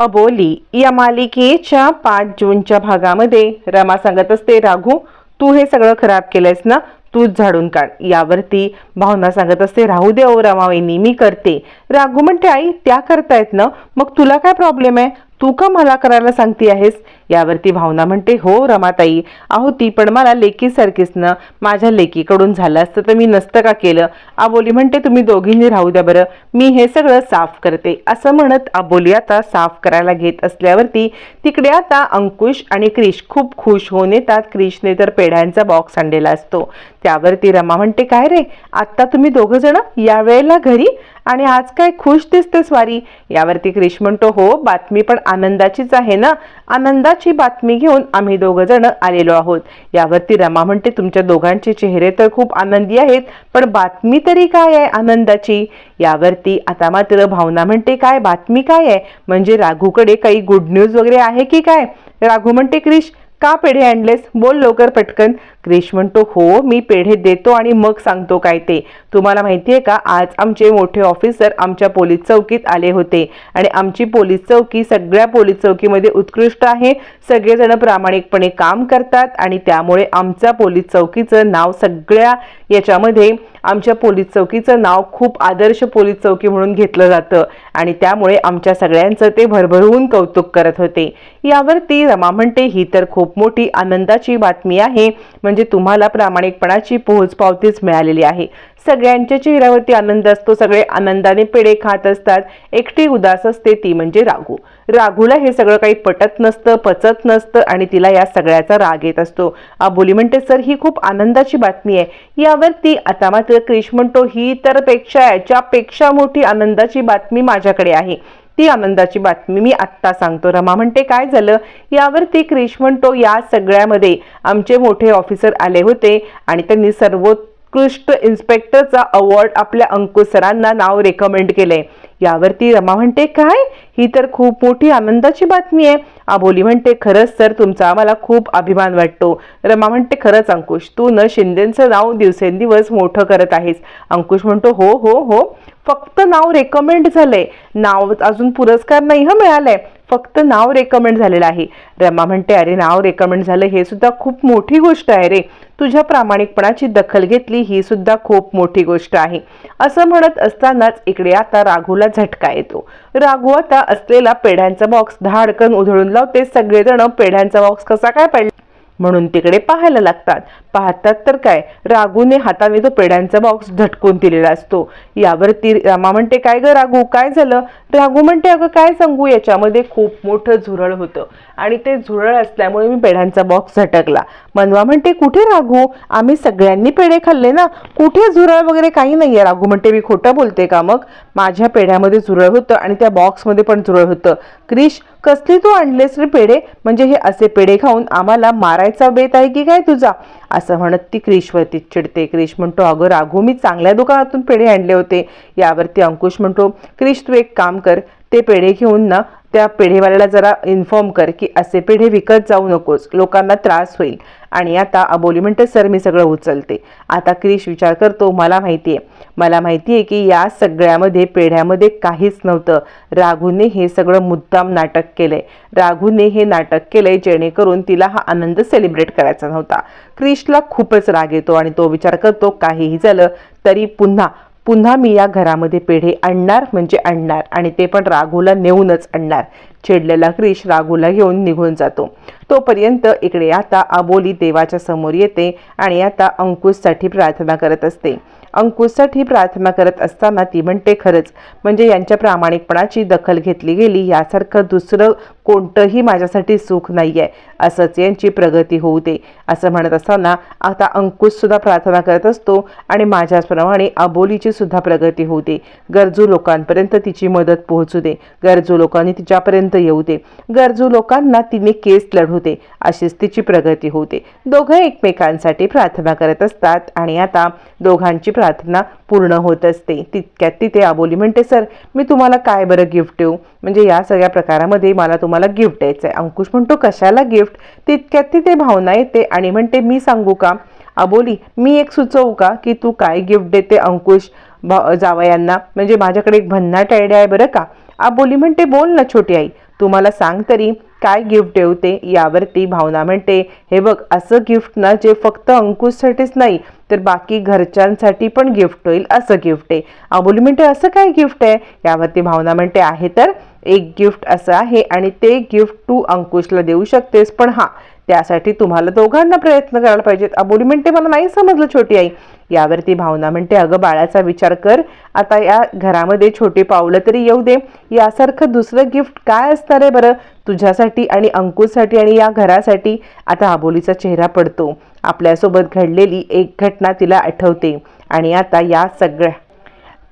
अबोली या मालिकेच्या पाच जूनच्या भागामध्ये रमा सांगत असते राघू तू हे सगळं खराब केलंयस ना? तूच झाडून काढ. यावरती भावना सांगत असते राहू दे ओ रमावाईनी मी करते. राघू म्हणते आई त्या करतायत ना? मग तुला काय प्रॉब्लेम आहे? तू का मला करायला सांगती आहेस? यावरती भावना म्हणते हो रमाताई अहो ती पण मला लेकीसारखीच ना माझ्या लेकीकडून झालं असतं तर मी नसतं का केलं? आबोली म्हणते तुम्ही दोघींनी राहू द्या बरं मी हे सगळं साफ करते. असं म्हणत आबोली आता साफ करायला घेत असल्यावरती तिकडे आता अंकुश आणि क्रिश खूप खुश होऊन येतात. क्रिशने तर पेढ्यांचा बॉक्स आणलेला असतो. त्यावरती रमा म्हणते काय रे आत्ता तुम्ही दोघं जण यावेळेला घरी? आणि आज काय खुश दिसते स्वारी यावरती क्रिश म्हणतो हो बातमी पण आनंदाचीच आहे ना? आनंदाची बातमी घेऊन आम्ही दोघं जण आलेलो आहोत. यावरती रमा म्हणते तुमच्या दोघांचे चेहरे तर खूप आनंदी आहेत पण बातमी तरी काय आहे आनंदाची? यावरती आता मात्र भावना म्हणते काय बातमी काय आहे? म्हणजे राघूकडे काही गुड न्यूज वगैरे आहे की काय? राघू म्हणते क्रिश का पेढे आणलेस? बोल लवकर पटकन. क्रिश म्हणतो हो मी पेढे देतो आणि मग सांगतो काय ते. तुम्हाला माहिती आहे का आज आमचे मोठे ऑफिसर आमच्या पोलीस चौकीत आले होते आणि आमची पोलीस चौकी सगळ्या पोलीस चौकीमध्ये उत्कृष्ट आहे. सगळेजण प्रामाणिकपणे काम करतात आणि त्यामुळे आमच्या पोलीस चौकीचं नाव सगळ्या याच्यामध्ये आमच्या पोलीस चौकीचं नाव खूप आदर्श पोलीस चौकी म्हणून घेतलं जातं आणि त्यामुळे आमच्या सगळ्यांचं ते भरभरवून कौतुक करत होते. यावरती रमा म्हणते ही तर खूप खूप मोठी आनंदाची बातमी आहे. म्हणजे तुम्हाला प्रामाणिकपणाची पोहोचपावतीच मिळालेली आहे. सगळ्यांच्या चेहऱ्यावरती आनंद असतो. सगळे आनंदाने पेढे खात असतात. एकटी उदास असते ती म्हणजे राघू राघूला हे सगळं काही पटत नसतं पचत नसतं आणि तिला या सगळ्याचा राग येत असतो. आबोली म्हणते सर ही खूप आनंदाची बातमी आहे. यावरती आता मात्र क्रिश म्हणतो ही तर पेक्षा याच्यापेक्षा मोठी आनंदाची बातमी माझ्याकडे आहे. ती आनंदाची बातमी मी आत्ता सांगतो. रमा म्हणते काय झालं? यावरती क्रिश म्हणतो या सगळ्यामध्ये आमचे मोठे ऑफिसर आले होते आणि त्यांनी सर्वोत्कृष्ट इन्स्पेक्टरचा अवॉर्ड आपल्या अंकुश सरांना नाव रेकमेंड केले. यावरती रमा म्हणते काय? ही तर खूप मोठी आनंदाची बातमी आहे. आबोली म्हणते खरंच सर तुमचा आम्हाला खूप अभिमान वाटतो. रमा म्हणते खरंच अंकुश तू न शिंदेचं नाव दिवसेंदिवस मोठं करत आहेस. अंकुश म्हणतो हो हो हो. फक्त नाव रेकमेंड झालंय. नाव अजून पुरस्कार नाही हा मिळालाय. फक्त नाव रेकमेंड झालेलं आहे. रमा म्हणते अरे नाव रेकमेंड झालं हे सुद्धा खूप मोठी गोष्ट आहे रे. तुझ्या प्रामाणिकपणाची दखल घेतली ही सुद्धा खूप मोठी गोष्ट आहे. असं म्हणत असतानाच इकडे आता राघूला झटका येतो. राघू आता असलेला पेढ्यांचा बॉक्स धाडकन उधळून लावते. सगळेजण पेढ्यांचा बॉक्स कसा काय पडला? म्हणून तिकडे पाहायला लागतात. पाहतात तर काय? राघूने हाताने तो पेढ्यांचा बॉक्स झटकून दिलेला असतो. यावरती रामा म्हणते काय ग राघू काय झालं? राघू म्हणते अगं काय सांगू? याच्यामध्ये खूप मोठं झुरळ होतं. आणि ते झुरळ असल्यामुळे मी पेढ्यांचा बॉक्स झटकला. मनवा म्हणते कुठे राघू आम्ही सगळ्यांनी पेढे खाल्ले ना. कुठे झुरळ वगैरे काही नाही आहे राघू म्हणते मी खोटं बोलते का मग? माझ्या पेढ्यामध्ये झुरळ होतं आणि त्या बॉक्समध्ये पण झुरळ होतं. क्रिश कसली तू आणलेस रे पेढे? म्हणजे हे असे पेढे खाऊन आम्हाला मारायचा बेत आहे की काय तुझा? असं म्हणत ती क्रिशवरती चिडते. क्रिश म्हणतो अगं राघू मी चांगल्या दुकानातून पेढे आणले होते. यावरती अंकुश म्हणतो क्रिश तू एक काम कर. ते पेढे घेऊन ना त्या पेढेवाल्याला जरा इन्फॉर्म कर की असे पेढे विकत जाऊ नकोस. लोकांना त्रास होईल. आणि आता अबोली म्हणते सर मी सगळं उचलते. आता क्रिश विचार करतो मला माहिती आहे मला माहिती आहे की या सगळ्यामध्ये पेढ्यामध्ये काहीच नव्हतं. राघूने हे सगळं मुद्दाम नाटक केलंय. राघूने हे नाटक केलंय जेणेकरून तिला हा आनंद सेलिब्रेट करायचा नव्हता. क्रिशला खूपच राग येतो आणि तो विचार करतो काहीही झालं तरी पुन्हा पुन्हा मी या घरामध्ये पेढे आणणार म्हणजे आणणार आणि ते पण राघूला नेऊनच आणणार. चिडलेला क्रिश राघूला घेऊन निघून जातो. तोपर्यंत इकडे आता आबोली देवाच्या समोर येते आणि आता अंकुशसाठी प्रार्थना करत असते. अंकुशसाठी प्रार्थना करत असताना ती म्हणते खरंच म्हणजे यांच्या प्रामाणिकपणाची दखल घेतली गेली यासारखं दुसरं कोणतंही माझ्यासाठी सुख नाही आहे असंच यांची प्रगती होऊ दे. असं म्हणत असताना आता अंकुशसुद्धा प्रार्थना करत असतो आणि माझ्याचप्रमाणे अबोलीची सुद्धा प्रगती होऊ दे. गरजू लोकांपर्यंत तिची मदत पोहोचू दे. गरजू लोकांनी तिच्यापर्यंत येऊ दे. गरजू लोकांना तिने केस लढू होते अशीच तिची प्रगती होते. दोघं एकमेकांसाठी प्रार्थना करत असतात आणि आता दोघांची प्रार्थना पूर्ण होत असते. तितक्यात तिथे आबोली म्हणते सर मी तुम्हाला काय बरं गिफ्ट देऊ? म्हणजे या सगळ्या प्रकारामध्ये मला तुम्हाला गिफ्ट द्यायचं आहे. अंकुश म्हणतो कशाला गिफ्ट तितक्यात तिथे भावना येते आणि म्हणते मी सांगू का? अबोली मी एक सुचवू का की तू काय गिफ्ट देते अंकुश भा जावयांना म्हणजे माझ्याकडे एक भन्नाट आयडिया आहे बरं का? अबोली म्हणते बोल ना छोटी आई तुम्हाला सांग तरी. काय गिफ्ट ठेवते यावरती भावना म्हणते हे बघ असं गिफ्ट ना जे फक्त अंकुशसाठीच नाही तर बाकी घरच्यांसाठी पण गिफ्ट होईल असं गिफ्ट आहे. अबोली म्हणते असं काय गिफ्ट आहे? यावरती भावना म्हणते आहे तर एक गिफ्ट असं आहे आणि ते गिफ्ट तू अंकुशला देऊ शकतेस पण हां त्यासाठी तुम्हाला दोघांना प्रयत्न करायला पाहिजेत. अबोली म्हणते मला नाही समजलं छोटी आई. यावरती भावना म्हणते अगं बाळाचा विचार कर. आता या घरामध्ये छोटी पावलं तरी येऊ दे. यासारखं दुसरं गिफ्ट काय असणार आहे बरं? तुझ्यासाठी आणि अंकुशसाठी आणि या घरासाठी आता अबोलीचा चेहरा पडतो. आपल्यासोबत घडलेली एक घटना तिला आठवते. आणि आता या सगळ्या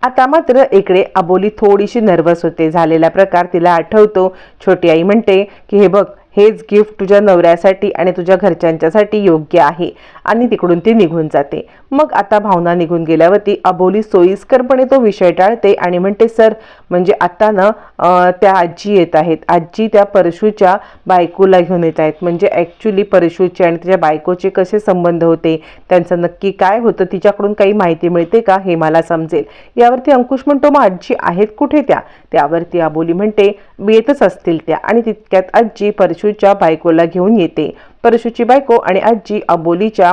आता मात्र इकडे अबोली थोडीशी नर्वस होते. झालेला प्रकार तिला आठवतो. छोटी आई म्हणते की हे बघ हेच गिफ्ट तुझ्या नवऱ्यासाठी आणि तुझ्या घरच्यांच्यासाठी योग्य आहे. आणि तिकडून ती निघून जाते. मग आता भावना निघून गेल्यावरती अबोली सोयीस्करपणे तो विषय टाळते आणि म्हणते सर म्हणजे आता ना त्या आजी येत आहेत. आजी त्या परशूच्या बायकोला घेऊन येत आहेत. म्हणजे ॲक्च्युली परशूचे आणि त्याच्या बायकोचे कसे संबंध होते? त्यांचं नक्की काय होतं? तिच्याकडून काही माहिती मिळते का? हे मला समजेल. यावरती अंकुश म्हणतो मग आजी आहेत कुठे त्या? त्यावरती अबोली म्हणते येतच असतील त्या. आणि तितक्यात आजी परशूच्या बायकोला घेऊन येते. परशूची बायको आणि आजी अबोलीच्या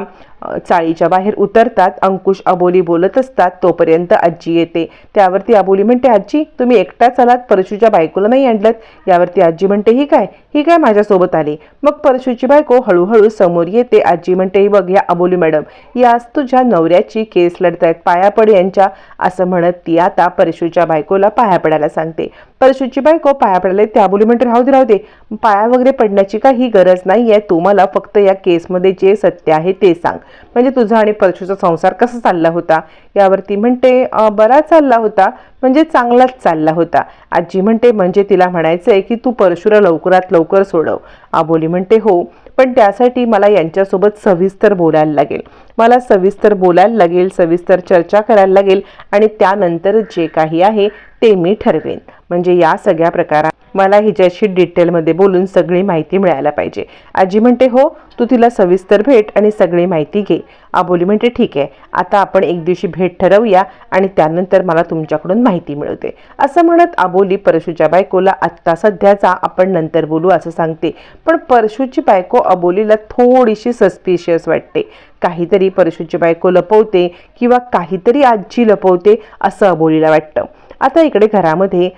चाळीच्या बाहेर उतरतात अंकुश अबोली बोलत असतात तोपर्यंत आजी येते. त्यावरती अबोली म्हणते आजी तुम्ही एकटाच आलात परशूच्या बायकोला नाही आणलं यावरती आजी म्हणते ही काय? ही काय माझ्यासोबत आली? मग परशूची बायको हळूहळू समोर येते. आजी म्हणते ही बघ या अबोली मॅडम याच तुझ्या नवऱ्याची केस लढतायत पाया पड यांच्या असं म्हणत ती आता परशूच्या बायकोला पाया पडायला सांगते. परशूची बायको पाया पडायला त्या अबोली म्हणते राहू दे राहू दे पाया वगैरे पडण्याची काही गरज नाही आहे तू मला फक्त या केसमध्ये जे सत्य आहे ते सांग. म्हणजे तुझा आणि परशूचा संसार कसा चालला होता? यावरती म्हणते बरा चालला होता म्हणजे चांगलाच चालला होता. आजी म्हणते म्हणजे तिला म्हणायचं आहे की तू परशुरा लवकरात लवकर सोडव. आबोली म्हणते हो पण त्यासाठी मला यांच्यासोबत सविस्तर बोलायला लागेल. मला सविस्तर बोलायला लागेल सविस्तर चर्चा करायला लागेल आणि त्यानंतर जे काही आहे ते मी ठरवेन. म्हणजे या सगळ्या प्रकारात मला हिच्याशी डिटेलमध्ये बोलून सगळी माहिती मिळायला पाहिजे. आजी म्हणते हो तू तिला सविस्तर भेट आणि सगळी माहिती घे. आबोली म्हणते ठीक आहे आता आपण एक दिवशी भेट ठरवूया आणि त्यानंतर मला तुमच्याकडून माहिती मिळवते. असं म्हणत आबोली परशूच्या बायकोला आत्ता सध्याचा आपण नंतर बोलू असं सांगते. पण परशूची बायको अबोलीला थोडीशी सस्पिशियस वाटते. काहीतरी परशूची बायको लपवते किंवा काहीतरी आजी लपवते असं अबोलीला वाटतं. आता इकडे घरामध्ये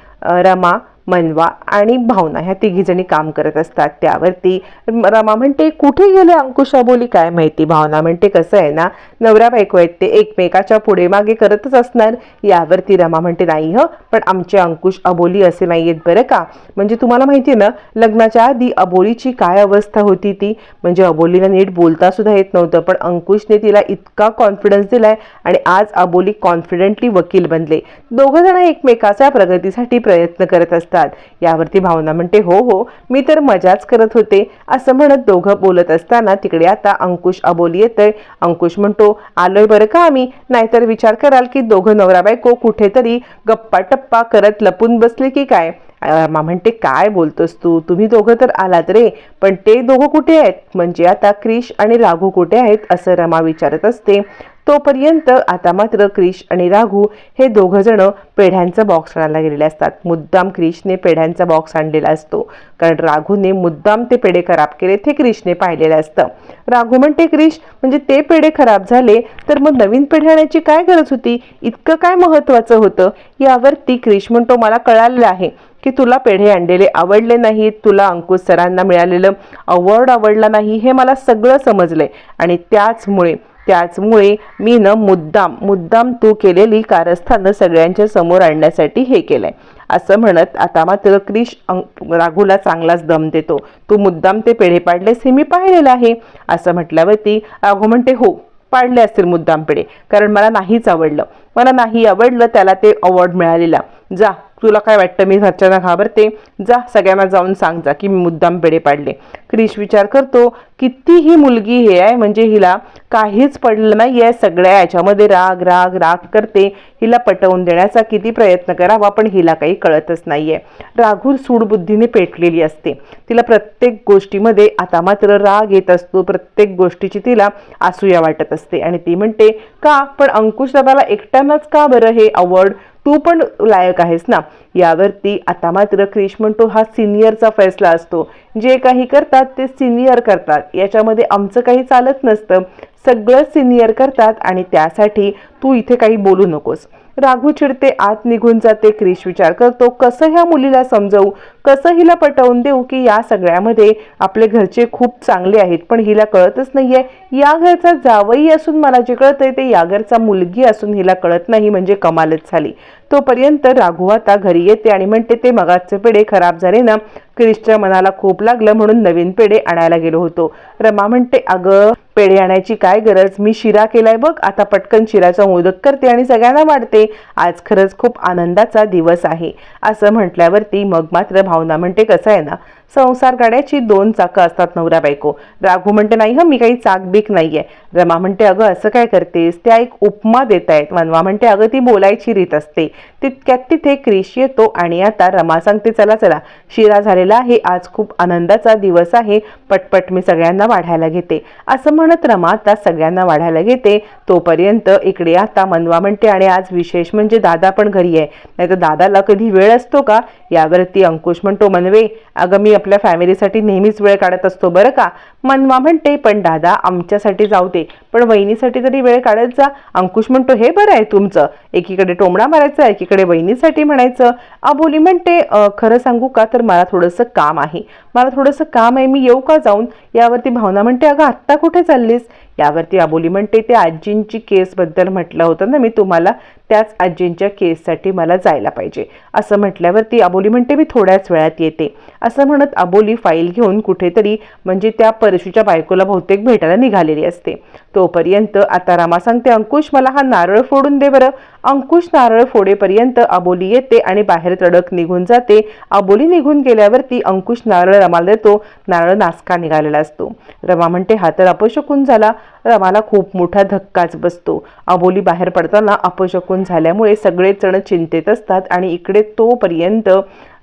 रमा मनवा आणि भावना ह्या तिघीजणी काम करत असतात. त्यावरती रमा म्हणते कुठे गेले अंकुश अबोली काय माहिती? भावना म्हणते कसं आहे ना नवरा बायको आहेत ते एकमेकाच्या पुढे मागे करतच असणार. यावरती रमा म्हणते नाही ह पण आमचे अंकुश अबोली असे नाही आहेत बरं का? म्हणजे तुम्हाला माहिती आहे ना लग्नाच्या आधी अबोलीची काय अवस्था होती ती? म्हणजे अबोलीला नीट बोलता सुद्धा येत नव्हतं पण अंकुशने तिला इतका कॉन्फिडन्स दिलाय आणि आज अबोली कॉन्फिडेंटली वकील बनले. दोघं जण एकमेकाच्या प्रगतीसाठी प्रयत्न करत असतात. यावरती भावना म्हणते हो हो मी तर मजाच करत होते. असं म्हणत दोघं बोलत असताना तिकडे आता अंकुश अबोली येतंय. अंकुश म्हणतो आलोय बरं का आम्ही? नाहीतर विचार कराल की दोघं नवरा बायको कुठेतरी गप्पा टप्पा करत लपून बसले की काय? रमा म्हणते काय बोलतोस तू? तुम्ही दोघं तर आलात रे. पण ते दोघं कुठे आहेत? म्हणजे आता क्रिश आणि राघू कुठे आहेत? असं रमा विचारत असते. तोपर्यंत आता मात्र क्रिश आणि राघू हे दोघंजणं पेढ्यांचा बॉक्स आणायला गेलेले असतात. मुद्दाम क्रिशने पेढ्यांचा बॉक्स आणलेला असतो. कारण राघूने मुद्दाम ते पेढे खराब केले ते क्रिशने पाहिलेलं असतं. राघू म्हणते क्रिश म्हणजे ते पेढे खराब झाले तर मग नवीन पेढे आणायची काय गरज होती? इतकं काय महत्वाचं होतं? यावरती क्रिश म्हणतो मला कळालेलं आहे की तुला पेढे आणलेले आवडले नाहीत तुला अंकुश सरांना मिळालेलं अवॉर्ड आवडला नाही हे मला सगळं समजलंय. आणि त्याचमुळे त्याचमुळे मी न मुद्दाम मुद्दाम तू केलेली कारस्थानं सगळ्यांच्या समोर आणण्यासाठी हे केलंय. असं म्हणत आता मात्र क्रिश अं- राघूला चांगलाच दम देतो. तू मुद्दाम ते पेढे पाडलेस हे मी पाहिलेलं आहे. असं म्हटल्यावरती राघू म्हणते हो पाडले असतील मुद्दाम पेढे कारण मला नाहीच आवडलं. मला नाही आवडलं त्याला ते अवॉर्ड मिळालेला. जा तुला काय वाटतं मी घरच्यांना घाबरते? जा सगळ्यांना जाऊन सांग जा की मी मुद्दाम पेढे पाडले. क्रिश विचार करतो किती ही मुलगी हे आहे म्हणजे हिला काहीच पडलं नाही आहे सगळ्या याच्यामध्ये राग राग राग करते. हिला पटवून देण्याचा किती प्रयत्न करावा पण हिला काही कळतच नाहीये. राघूर सूडबुद्धीने पेटलेली असते. तिला प्रत्येक गोष्टीमध्ये आता मात्र राग येत असतो. प्रत्येक गोष्टीची तिला असूया वाटत असते. आणि ती म्हणते का? पण अंकुश दादाला एकट्यानंच का बरं हे अवॉर्ड? तू पण लायक आहेस ना? यावरती आता मात्र क्रिश म्हणतो हा सिनियरचा फैसला असतो. जे काही करतात ते सिनियर करतात. याच्यामध्ये आमचं काही चालत नसतं. सगळं सिनियर करतात आणि त्यासाठी तू इथे काही बोलू नकोस. राघू चिडते आत निघून जाते क्रिश विचार करतो कसं ह्या मुलीला समजवू? कसं हिला पटवून देऊ की या सगळ्यामध्ये आपले घरचे खूप चांगले आहेत पण हिला कळतच नाहीये. या घरचा जावई असून मला जे कळतंय ते या घरचा मुलगी असून हिला कळत नाही म्हणजे कमालच झाली. तोपर्यंत राघू आता घरी येते आणि म्हणते ते मगाचे पेढे खराब झाले ना क्रिशच्या मनाला खूप लागलं म्हणून नवीन पेढे आणायला गेलो होतो. रमा म्हणते अगं पेढे आणायची काय गरज? मी शिरा केलाय बघ आता पटकन शिराचा मोदक करते आणि सगळ्यांना वाढते. आज खरंच खूप आनंदाचा दिवस आहे. असं म्हटल्यावरती मग मात्र भावना म्हणते कसं आहे ना संसार गाड्याची दोन चाकं असतात नवरा बायको. राघू म्हणते नाही हं मी काही चाकबीक नाहीये. रमा म्हणते अगं असं काय करतेस? त्या एक उपमा देत आहेत वनवा म्हणते अगं ती बोलायची रीत असते. तितक्यात तिथे क्रिश येतो आणि आता रमा सांगते चला चला शिरा झालेला आहे. आज खूप आनंदाचा दिवस आहे. पटपट मी सगळ्यांना वाढायला घेते. असं म्हणत रमा आता सगळ्यांना वाढायला घेते. तोपर्यंत इकडे आता मनवा म्हणते आणि आज विशेष म्हणजे दादा पण घरी आहे. नाही तर दादाला कधी वेळ असतो का? यावरती अंकुश म्हणतो मनवे अगं मी आपल्या फॅमिलीसाठी नेहमीच वेळ काढत असतो बरं का? मनवा म्हणते पण दादा आमच्यासाठी जाऊ दे. पण वहिनीसाठी तरी वेळ काढत जा. अंकुश म्हणतो हे बरं आहे तुमचं. एकीकडे टोमणा मारायचा एकीकडे वहिनीसाठी म्हणायचं. अबोली म्हणते खरं सांगू का? तर मला थोडंसं काम आहे. मला थोडंसं काम आहे मी येऊ का जाऊन? यावरती भावना म्हणते अगं आत्ता कुठे चाललीस? यावरती अबोली म्हणते ते आजींची केसबद्दल म्हटलं होतं ना मी तुम्हाला त्याच आजींच्या केससाठी मला जायला पाहिजे. असं म्हटल्यावरती अबोली म्हणते मी थोड्याच वेळात येते. असं म्हणत अबोली फाईल घेऊन कुठेतरी म्हणजे त्या परशूच्या बायकोला बहुतेक भेटायला निघालेली असते. तोपर्यंत आता रामा सांगते अंकुश मला हा नारळ फोडून दे बरं. अंकुश नारळ फोडेपर्यंत अबोली येते आणि बाहेर तडक निघून जाते. अबोली निघून गेल्यावरती अंकुश नारळ रमाला देतो. नारळ नासका निघालेला असतो. रमा म्हणते हा तर अपशकून झाला. रमाला खूप मोठा धक्काच बसतो. अबोली बाहेर पडताना अपशकून झाल्यामुळे सगळेच जण चिंतेत असतात आणि इकडे तोपर्यंत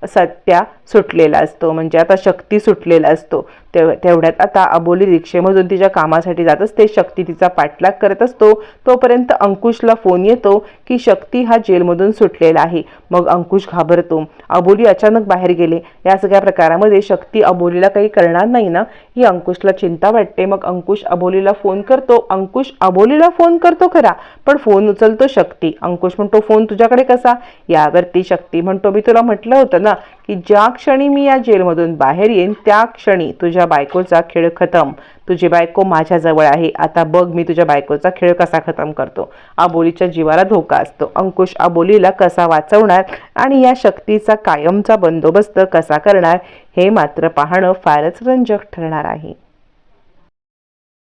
सत्या सुटलेला असतो. म्हणजे आता शक्ती सुटलेला असतो. तेव तेवढ्यात आता अबोली रिक्षेमधून तिच्या कामासाठी जात असते. शक्ती तिचा पाठलाग करत असतो. तोपर्यंत अंकुशला फोन येतो की शक्ती हा जेलमधून सुटलेला आहे. मग अंकुश घाबरतो. अबोली अचानक बाहेर गेले. या सगळ्या प्रकारामध्ये शक्ती अबोलीला काही करणार नाही ना? ही अंकुशला चिंता वाटते. मग अंकुश अबोलीला फोन करतो. अंकुश अबोलीला फोन करतो खरा पण फोन उचलतो शक्ती. अंकुश म्हणतो फोन तुझ्याकडे कसा? यावरती शक्ती. म्हणतो मी तुला म्हटलं होतं ना की ज्या क्षणी मी या जेलमधून बाहेर येईन त्या क्षणी तुझ्या बायकोचा खेळ खतम. तुझी बायको माझ्याजवळ आहे. आता बघ मी तुझ्या बायकोचा खेळ कसा खतम करतो. आबोलीच्या जीवाला धोका असतो. अंकुश आबोलीला कसा वाचवणार आणि या शक्तीचा कायमचा बंदोबस्त कसा करणार हे मात्र पाहणं फारच रंजक ठरणार आहे.